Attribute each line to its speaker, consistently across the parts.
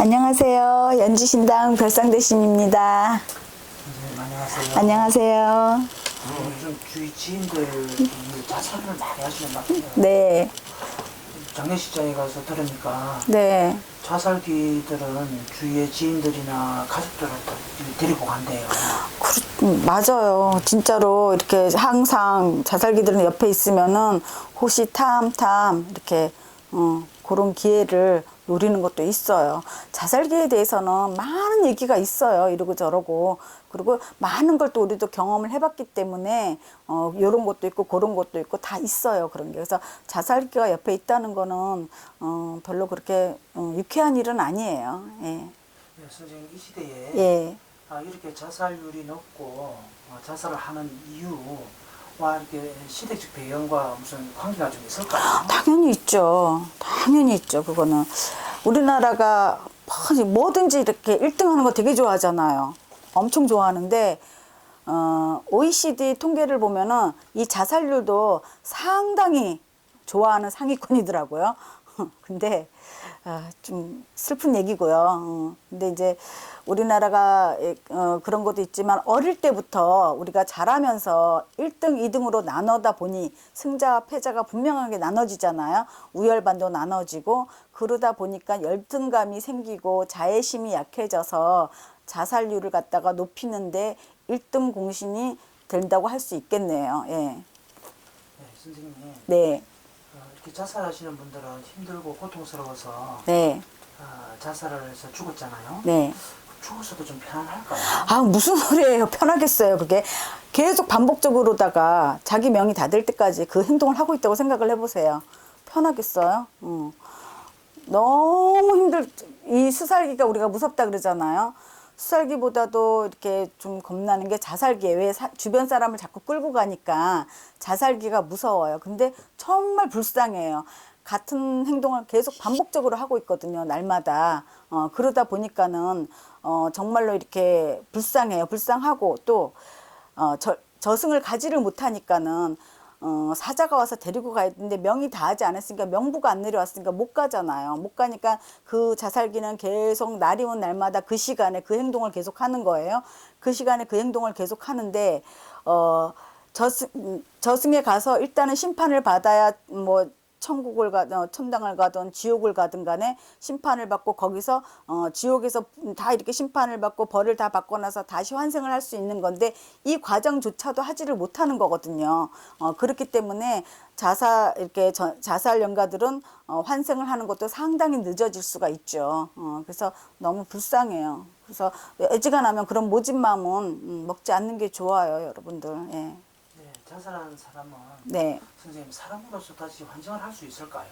Speaker 1: 안녕하세요. 연지신당 별상대신입니다.
Speaker 2: 안녕하세요.
Speaker 1: 안녕하세요.
Speaker 2: 어, 요즘 주위 지인들 이 자살을 많이 하시는 것 같아요.
Speaker 1: 네,
Speaker 2: 장례식장에 가서 들으니까
Speaker 1: 네.
Speaker 2: 자살기들은 주위의 지인들이나 가족들을 다 데리고 간대요.
Speaker 1: 음, 맞아요. 진짜로 이렇게 항상 자살기들은 옆에 있으면은 호시탐탐 이렇게 어, 그런 기회를 노리는 것도 있어요. 자살기에 대해서는 많은 얘기가 있어요. 이러고 저러고. 그리고 많은 걸 또 우리도 경험을 해봤기 때문에 어, 요런 것도 있고 그런 것도 있고 다 있어요. 그런 게. 그래서 자살기가 옆에 있다는 거는 어, 별로 그렇게 어, 유쾌한 일은 아니에요. 예.
Speaker 2: 네, 선생님 이 시대에
Speaker 1: 예.
Speaker 2: 아, 이렇게 자살률이 높고 어, 자살을 하는 이유 와 이렇게 시대적 배경과 무슨 관계가 좀 있을까요?
Speaker 1: 당연히 있죠. 당연히 있죠. 그거는 우리나라가 뭐- 뭐든지 이렇게 1등 하는 거 되게 좋아하잖아요. 엄청 좋아하는데 어, OECD 통계를 보면은 이 자살률도 상당히 좋아하는 상위권이더라고요. 근데 아, 좀 슬픈 얘기고요. 어, 근데 이제 우리나라가 에, 어, 그런 것도 있지만 어릴 때부터 우리가 자라면서 1등, 2등으로 나눠다 보니 승자와 패자가 분명하게 나눠지잖아요. 우열반도 나눠지고 그러다 보니까 열등감이 생기고 자애심이 약해져서 자살률을 갖다가 높이는데 1등 공신이 된다고 할 수 있겠네요. 예.
Speaker 2: 네, 선생님
Speaker 1: 네.
Speaker 2: 어, 이렇게 자살하시는 분들은 힘들고 고통스러워서
Speaker 1: 네.
Speaker 2: 아, 자살을 해서 죽었잖아요.
Speaker 1: 네.
Speaker 2: 죽어서도 좀 편안할까요?
Speaker 1: 아, 무슨 소리예요. 편하겠어요. 그게 계속 반복적으로다가 자기 명이 다될 때까지 그 행동을 하고 있다고 생각을 해보세요. 편하겠어요? 응. 너무 힘들, 이 수살기가 우리가 무섭다 그러잖아요. 수살기보다도 이렇게 좀 겁나는 게 자살기에 왜 사- 주변 사람을 자꾸 끌고 가니까 자살기가 무서워요. 근데 정말 불쌍해요. 같은 행동을 계속 반복적으로 하고 있거든요. 날마다. 어, 그러다 보니까는 어, 정말로 이렇게 불쌍해요. 불쌍하고 또 어, 저, 저승을 가지를 못하니까는 어, 사자가 와서 데리고 가야 되는데 명이 다 하지 않았으니까 명부가 안 내려왔으니까 못 가잖아요. 못 가니까 그 자살기는 계속 날이 온 날마다 그 시간에 그 행동을 계속 하는 거예요. 그 시간에 그 행동을 계속 하는데 어, 저승, 음, 저승에 가서 일단은 심판을 받아야 뭐 천국을 가, 어, 천당을 가든 지옥을 가든 간에 심판을 받고 거기서 어, 지옥에서 다 이렇게 심판을 받고 벌을 다 받고 나서 다시 환생을 할 수 있는 건데 이 과정조차도 하지를 못하는 거거든요. 어, 그렇기 때문에 자살 이렇게 저, 자살 연가들은 어, 환생을 하는 것도 상당히 늦어질 수가 있죠. 어, 그래서 너무 불쌍해요. 그래서 애지간하면 그런 모진 마음은 음, 먹지 않는 게 좋아요, 여러분들. 예.
Speaker 2: 네, 자살한 사람은
Speaker 1: 네.
Speaker 2: 선생님 사람으로서 다시 환생을 할 수 있을까요?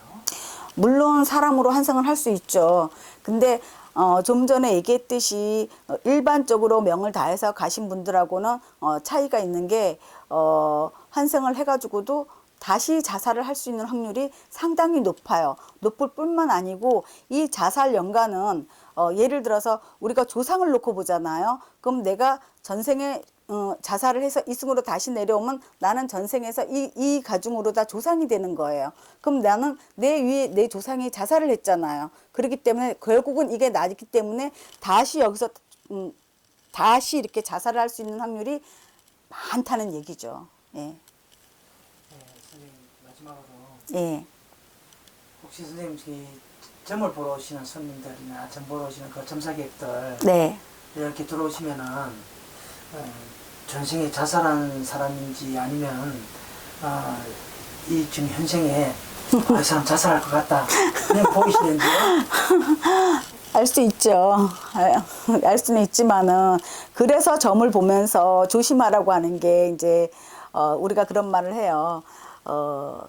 Speaker 1: 물론 사람으로 환생을 할 수 있죠. 근데 어, 좀 전에 얘기했듯이 어, 일반적으로 명을 다해서 가신 분들하고는 어, 차이가 있는 게 어, 환생을 해가지고도 다시 자살을 할 수 있는 확률이 상당히 높아요. 높을 뿐만 아니고 이 자살 연가는 어, 예를 들어서 우리가 조상을 놓고 보잖아요. 그럼 내가 전생에 어, 자살을 해서 이승으로 다시 내려오면 나는 전생에서 이, 이 가중으로 다 조상이 되는 거예요. 그럼 나는 내 위에 내 조상이 자살을 했잖아요. 그렇기 때문에 결국은 이게 나기 때문에 다시 여기서 음, 다시 이렇게 자살을 할 수 있는 확률이 많다는 얘기죠. 예.
Speaker 2: 네, 선생님 마지막으로
Speaker 1: 예.
Speaker 2: 혹시 선생님 그 점을 보러 오시는 손님들이나 점 보러 오시는 그 점사객들
Speaker 1: 네.
Speaker 2: 이렇게 들어오시면은 어, 전생에 자살한 사람인지 아니면 어, 이 지금 현생에 아, 이 사람 자살할 것 같다 그냥 보이시는지요?
Speaker 1: 알 수 있죠. 알 수는 있지만은 그래서 점을 보면서 조심하라고 하는 게 이제 어, 우리가 그런 말을 해요. 어,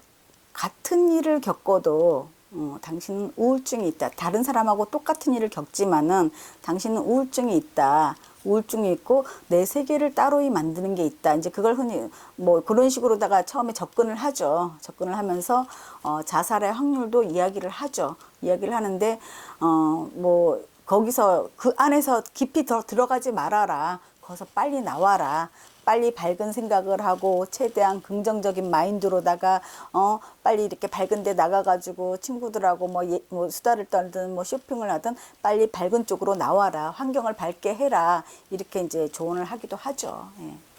Speaker 1: 같은 일을 겪어도 어, 당신은 우울증이 있다. 다른 사람하고 똑같은 일을 겪지만은 당신은 우울증이 있다. 우울증이 있고 내 세계를 따로이 만드는 게 있다. 이제 그걸 흔히 뭐 그런 식으로다가 처음에 접근을 하죠. 접근을 하면서 어, 자살의 확률도 이야기를 하죠. 이야기를 하는데 어, 뭐 거기서 그 안에서 깊이 더 들어가지 말아라. 거기서 빨리 나와라. 빨리 밝은 생각을 하고 최대한 긍정적인 마인드로다가 어 빨리 이렇게 밝은 데 나가가지고 친구들하고 뭐, 예, 뭐 수다를 떨든 뭐 쇼핑을 하든 빨리 밝은 쪽으로 나와라 환경을 밝게 해라 이렇게 이제 조언을 하기도 하죠. 예.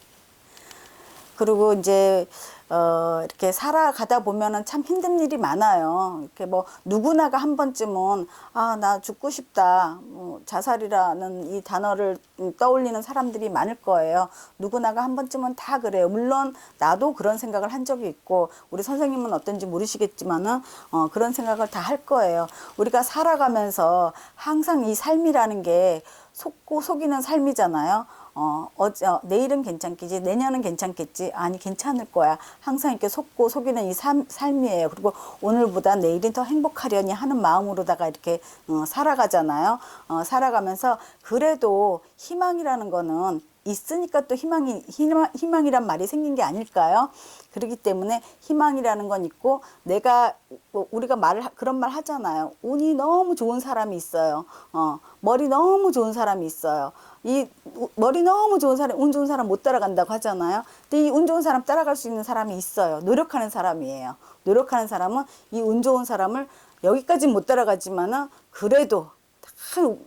Speaker 1: 그리고 이제 어 이렇게 살아가다 보면은 참 힘든 일이 많아요. 이렇게 뭐 누구나가 한 번쯤은 아 나 죽고 싶다. 뭐 자살이라는 이 단어를 음, 떠올리는 사람들이 많을 거예요. 누구나가 한 번쯤은 다 그래요. 물론 나도 그런 생각을 한 적이 있고 우리 선생님은 어떤지 모르시겠지만은 어 그런 생각을 다 할 거예요. 우리가 살아가면서 항상 이 삶이라는 게 속고 속이는 삶이잖아요. 어, 어제, 어, 내일은 괜찮겠지, 내년은 괜찮겠지, 아니, 괜찮을 거야. 항상 이렇게 속고 속이는 이 삶, 삶이에요. 그리고 오늘보다 내일은 더 행복하려니 하는 마음으로다가 이렇게 어, 살아가잖아요. 어, 살아가면서 그래도 희망이라는 거는 있으니까 또 희망이, 희망, 희망이란 말이 생긴 게 아닐까요? 그렇기 때문에 희망이라는 건 있고 내가 뭐 우리가 말을 하- 그런 말 하잖아요. 운이 너무 좋은 사람이 있어요. 어, 머리 너무 좋은 사람이 있어요. 이 우- 머리 너무 좋은 사람, 운 좋은 사람 못 따라간다고 하잖아요. 근데 이 운 좋은 사람 따라갈 수 있는 사람이 있어요. 노력하는 사람이에요. 노력하는 사람은 이 운 좋은 사람을 여기까지는 못 따라가지만은 그래도 다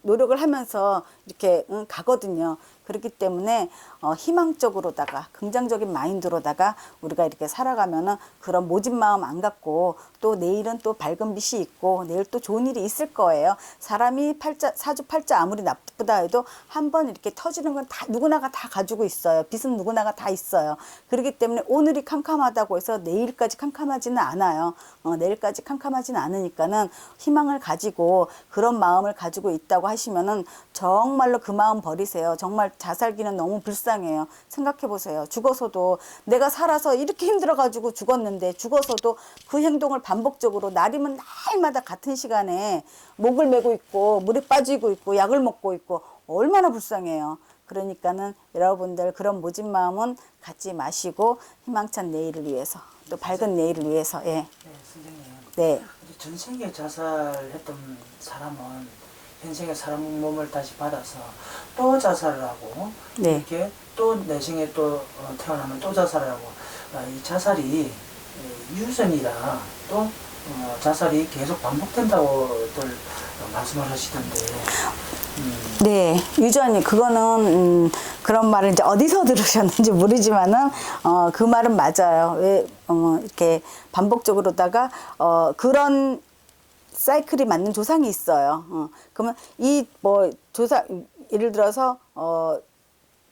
Speaker 1: 노력을 하면서 이렇게 응, 가거든요. 그렇기 때문에 어, 희망적으로다가 긍정적인 마인드로다가 우리가 이렇게 살아가면은 그런 모진 마음 안 갖고 또 내일은 또 밝은 빛이 있고 내일 또 좋은 일이 있을 거예요. 사람이 팔자 사주 팔자 아무리 나쁘다 해도 한 번 이렇게 터지는 건 다 누구나가 다 가지고 있어요. 빛은 누구나가 다 있어요. 그렇기 때문에 오늘이 캄캄하다고 해서 내일까지 캄캄하지는 않아요. 어, 내일까지 캄캄하지는 않으니까는 희망을 가지고 그런 마음을 가지고 있다고 하시면은 정말로 그 마음 버리세요. 정말 자살기는 너무 불쌍해요. 생각해 보세요. 죽어서도 내가 살아서 이렇게 힘들어 가지고 죽었는데 죽어서도 그 행동을 반복적으로 날이면 날마다 같은 시간에 목을 메고 있고 물에 빠지고 있고 약을 먹고 있고 얼마나 불쌍해요. 그러니까는 여러분들 그런 모진 마음은 갖지 마시고 희망찬 내일을 위해서 또 밝은 내일을 위해서 예.
Speaker 2: 네, 선생님.
Speaker 1: 네.
Speaker 2: 전생에 자살했던 사람은 현생에 사람 몸을 다시 받아서 또 자살을 하고
Speaker 1: 네.
Speaker 2: 이렇게 또 내생에 또 어, 태어나면 또 자살을 하고 아, 이 자살이 에, 유전이라 또 어, 자살이 계속 반복된다고들 어, 말씀을 하시던데 음,
Speaker 1: 네, 유전이 그거는 음, 그런 말을 이제 어디서 들으셨는지 모르지만은 어, 그 말은 맞아요. 왜 어, 이렇게 반복적으로다가 어, 그런 사이클이 맞는 조상이 있어요. 어, 그러면 이 뭐 조상 예를 들어서 어,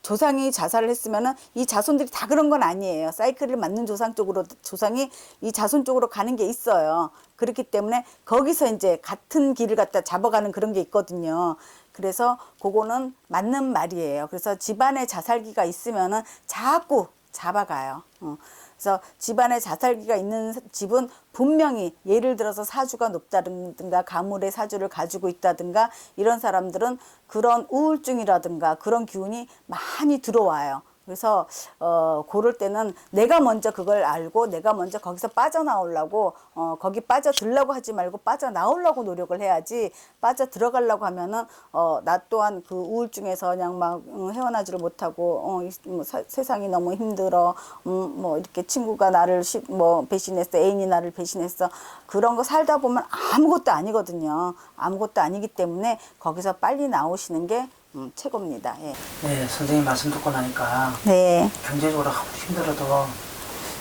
Speaker 1: 조상이 자살을 했으면은 이 자손들이 다 그런 건 아니에요. 사이클을 맞는 조상 쪽으로 조상이 이 자손 쪽으로 가는 게 있어요. 그렇기 때문에 거기서 이제 같은 길을 갖다 잡아가는 그런 게 있거든요. 그래서 그거는 맞는 말이에요. 그래서 집안에 자살기가 있으면은 자꾸 잡아가요. 어. 그래서 집안에 자살기가 있는 집은 분명히 예를 들어서 사주가 높다든가 가물의 사주를 가지고 있다든가 이런 사람들은 그런 우울증이라든가 그런 기운이 많이 들어와요. 그래서 어 그럴 때는 내가 먼저 그걸 알고 내가 먼저 거기서 빠져나오려고 어 거기 빠져들려고 하지 말고 빠져나오려고 노력을 해야지 빠져 들어가려고 하면은 어나 또한 그 우울증에서 그냥 막 음, 헤어나지를 못하고 어 이- 뭐 사- 세상이 너무 힘들어 음뭐 이렇게 친구가 나를 시, 뭐 배신했어 애인이 나를 배신했어 그런 거 살다 보면 아무것도 아니거든요. 아무것도 아니기 때문에 거기서 빨리 나오시는 게 음, 최고입니다 예.
Speaker 2: 네 선생님 말씀 듣고 나니까
Speaker 1: 네.
Speaker 2: 경제적으로 아무리 힘들어도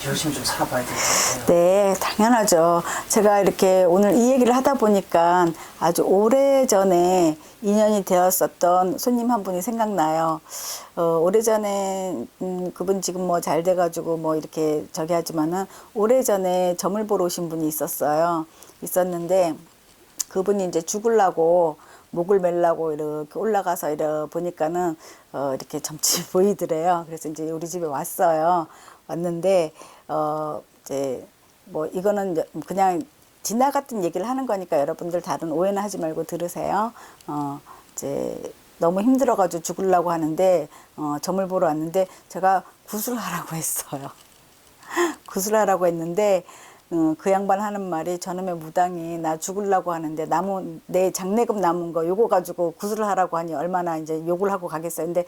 Speaker 2: 열심히 좀 살아봐야 될 것 같아요.
Speaker 1: 네, 당연하죠. 제가 이렇게 오늘 이 얘기를 하다 보니까 아주 오래 전에 인연이 되었었던 손님 한 분이 생각나요. 어, 오래 전에, 음, 그분 지금 뭐 잘 돼가지고 뭐 이렇게 저기 하지만은 오래 전에 점을 보러 오신 분이 있었어요. 있었는데 그분이 이제 죽으려고 목을 멜라고 이렇게 올라가서 이러 보니까는 어 이렇게 점치 보이더래요. 그래서 이제 우리 집에 왔어요. 왔는데 어 이제 뭐 이거는 그냥 지나갔던 얘기를 하는 거니까 여러분들 다른 오해는 하지 말고 들으세요. 어 이제 너무 힘들어가지고 죽으려고 하는데 어 점을 보러 왔는데 제가 구슬하라고 했어요. 구슬하라고 했는데 어, 그 양반 하는 말이 저놈의 무당이 나 죽으려고 하는데 남은 내 장례금 남은 거 요거 가지고 구슬을 하라고 하니 얼마나 이제 욕을 하고 가겠어요. 근데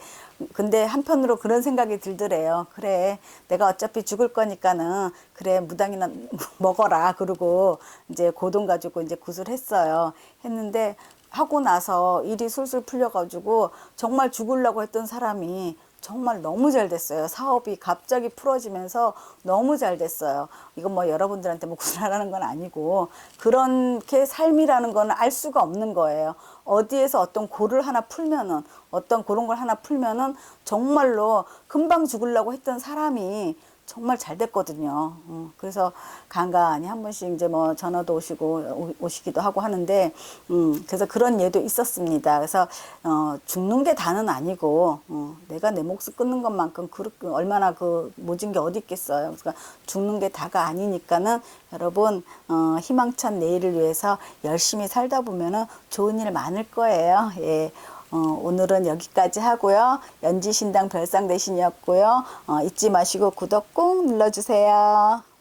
Speaker 1: 근데 한편으로 그런 생각이 들더래요. 그래 내가 어차피 죽을 거니까는 그래 무당이나 먹어라. 그러고 이제 고돈 가지고 이제 구슬했어요. 했는데 하고 나서 일이 술술 풀려가지고 정말 죽으려고 했던 사람이 정말 너무 잘 됐어요. 사업이 갑자기 풀어지면서 너무 잘 됐어요. 이건 뭐 여러분들한테 뭐 구슬하라는 건 아니고 그렇게 삶이라는 건 알 수가 없는 거예요. 어디에서 어떤 고를 하나 풀면은 어떤 그런 걸 하나 풀면은 정말로 금방 죽으려고 했던 사람이 정말 잘 됐거든요. 어, 그래서 간간히 한 번씩 이제 뭐 전화도 오시고 오- 오시기도 하고 하는데, 음, 그래서 그런 예도 있었습니다. 그래서 어, 죽는 게 다는 아니고, 어, 내가 내 목숨 끊는 것만큼 그렇게 얼마나 그 모진 게 어디 있겠어요. 그러니까 죽는 게 다가 아니니까는 여러분 어, 희망찬 내일을 위해서 열심히 살다 보면은 좋은 일 많을 거예요. 예. 어, 오늘은 여기까지 하고요. 연지신당 별상 대신이었고요. 어, 잊지 마시고 구독 꼭 눌러주세요.